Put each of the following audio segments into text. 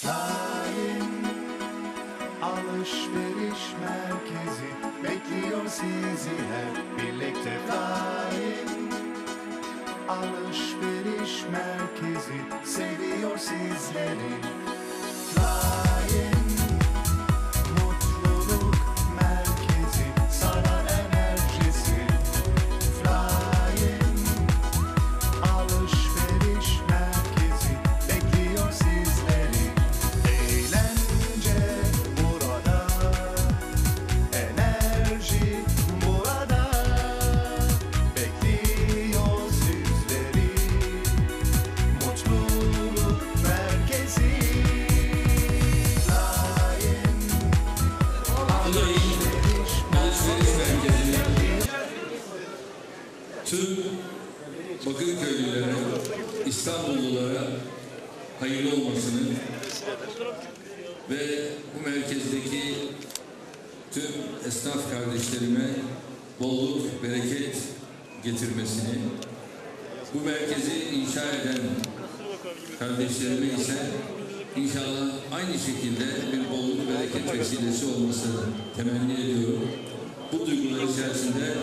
Flying Alışveriş merkezi bekliyor sizi hep birlikte. Flying Alışveriş merkezi seviyor sizleri tüm Bakırköylülere, İstanbullulara hayırlı olmasını ve bu merkezdeki tüm esnaf kardeşlerime bolluk, bereket getirmesini, bu merkezi inşa eden kardeşlerime ise inşallah aynı şekilde bir bolluk bereket vesilesi olmasını temenni ediyorum. Bu duygular içerisinde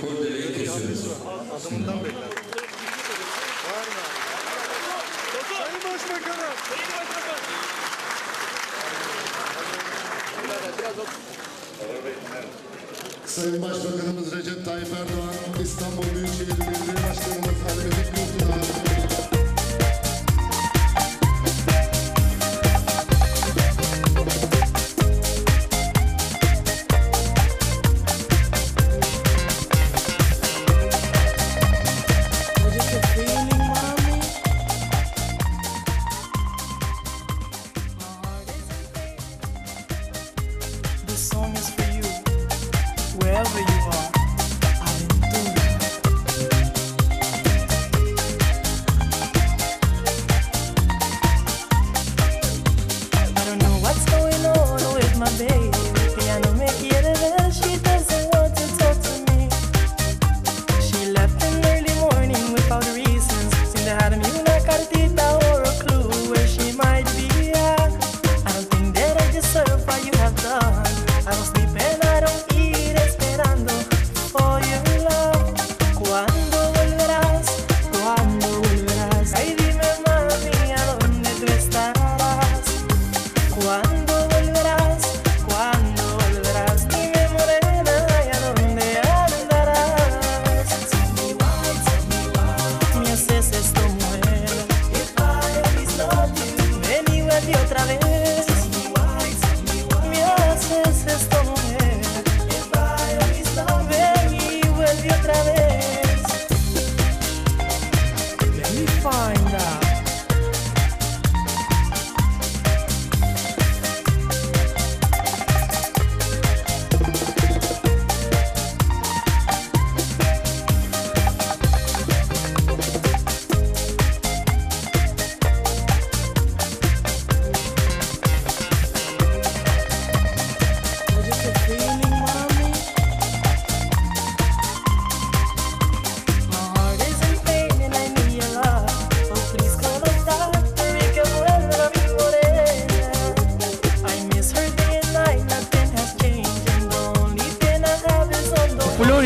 kordeleyi kesiyoruz. Sayın Başbakanımız Recep Tayyip Erdoğan, İstanbul Büyükşehir Belediye Başkanımız Ali Mehmet Gültünan,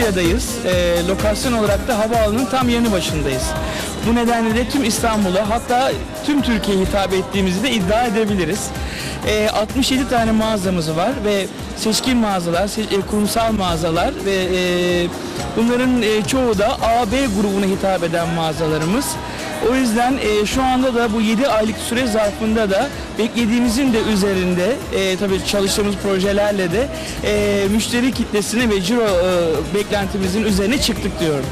the Florya'dayız. Ee, lokasyon olarak da havaalanının tam yanı başındayız. Bu nedenle de tüm İstanbul'a hatta tüm Türkiye'ye hitap ettiğimizi de iddia edebiliriz. Ee, 67 tane mağazamız var ve seçkin mağazalar, se- e, kurumsal mağazalar ve e, bunların e, çoğu da A, B grubuna hitap eden mağazalarımız. O yüzden e, şu anda da bu 7 aylık süre zarfında da beklediğimizin de üzerinde e, tabii çalıştığımız projelerle de e, müşteri kitlesine ve ciro e, beklentimizin üzerine çıktık diyorum.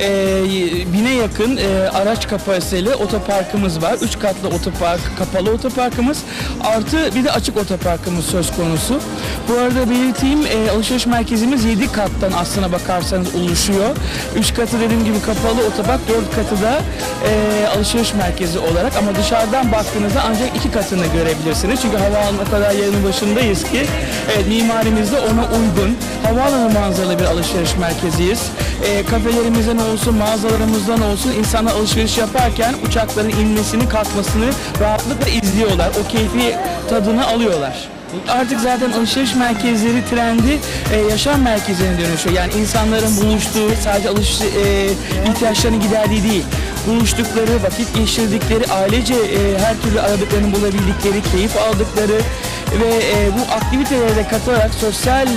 E, bine yakın e, araç kapasiteli otoparkımız var. Üç katlı otopark, kapalı otoparkımız. Artı bir de açık otoparkımız söz konusu. Bu arada belirteyim e, alışveriş merkezimiz 7 kattan aslına bakarsanız oluşuyor. Üç katı dediğim gibi kapalı otopark, dört katı da e, alışveriş merkezi olarak ama dışarıdan baktığınızda ancak iki katını görebilirsiniz. Çünkü havaalanı o kadar yanı başındayız ki evet, mimarimiz de ona uygun. Havaalanı manzaralı bir alışveriş merkeziyiz. E, kafelerimize olsun, mağazalarımızdan olsun insanlar alışveriş yaparken uçakların inmesini, kalkmasını rahatlıkla izliyorlar. O keyfi tadını alıyorlar. Artık zaten alışveriş merkezleri trendi e, yaşam merkezine dönüşüyor. Yani insanların buluştuğu, sadece alış e, ihtiyaçlarını giderdiği değil. Buluştukları, vakit geçirdikleri, ailece e, her türlü aradıklarını bulabildikleri, keyif aldıkları ve e, bu aktivitelere de katılarak sosyal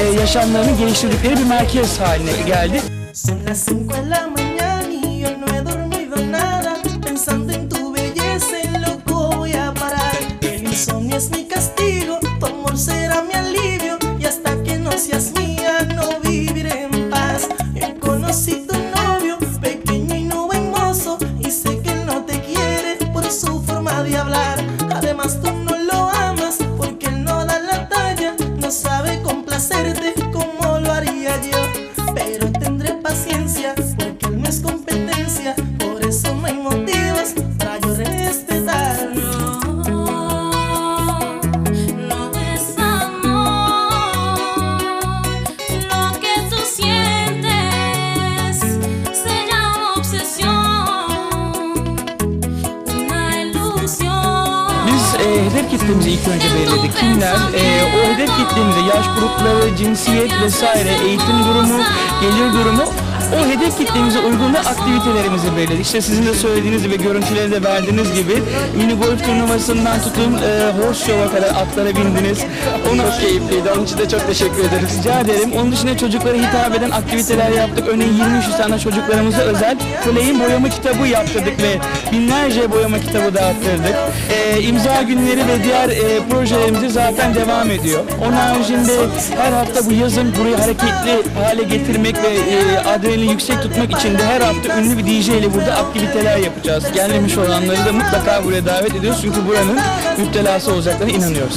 e, yaşamlarını geliştirdikleri bir merkez haline geldi. Son las 5 de la mañana y yo no he dormido nada. Pensando en tu belleza y loco voy a parar. El insomnio es mi castigo, tu amor será mi alivio. Y hasta que no seas mía no viviré en paz. Yo conocí tu novio, pequeño y no buen Y sé que él no te quiere por su forma de hablar. Además tú no lo amas porque él no da la talla No sabe complacerte ilk önce belirledik. Kimler? E, o hedef kitlemize yaş grupları, cinsiyet vesaire, eğitim durumu, gelir durumu o hedef kitlemize uygun da aktivitelerimizi belirledik. İşte sizin de söylediğiniz gibi, görüntüleri de verdiğiniz gibi mini golf turnuvasından tutun e, horse show'a kadar atlara bindiniz. Onu çok keyifliydi. Onun için de çok teşekkür ederiz. Rica ederim. Onun dışında çocuklara hitap eden aktiviteler yaptık. Örneğin 23 tane çocuklarımıza özel Play'in boyama kitabı yaptırdık ve binlerce boyama kitabı dağıttırdık. E, imza günleri ve diğer e, projelerimiz zaten devam ediyor. Onun haricinde her hafta bu yazın burayı hareketli hale getirmek ve e, adrenalini yüksek tutmak için de her hafta ünlü bir DJ ile burada aktiviteler yapacağız. Gelmemiş olanları da mutlaka buraya davet ediyoruz çünkü buranın müptelası olacaklarına inanıyoruz.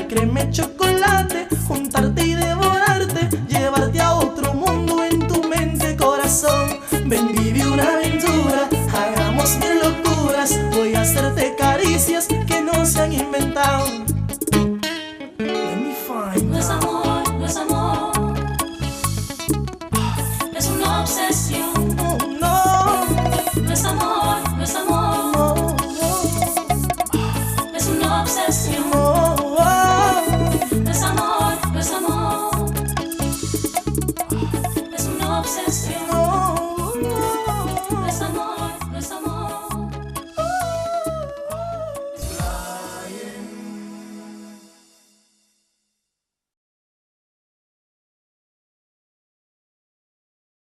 Ay, créeme chocolate. obsession.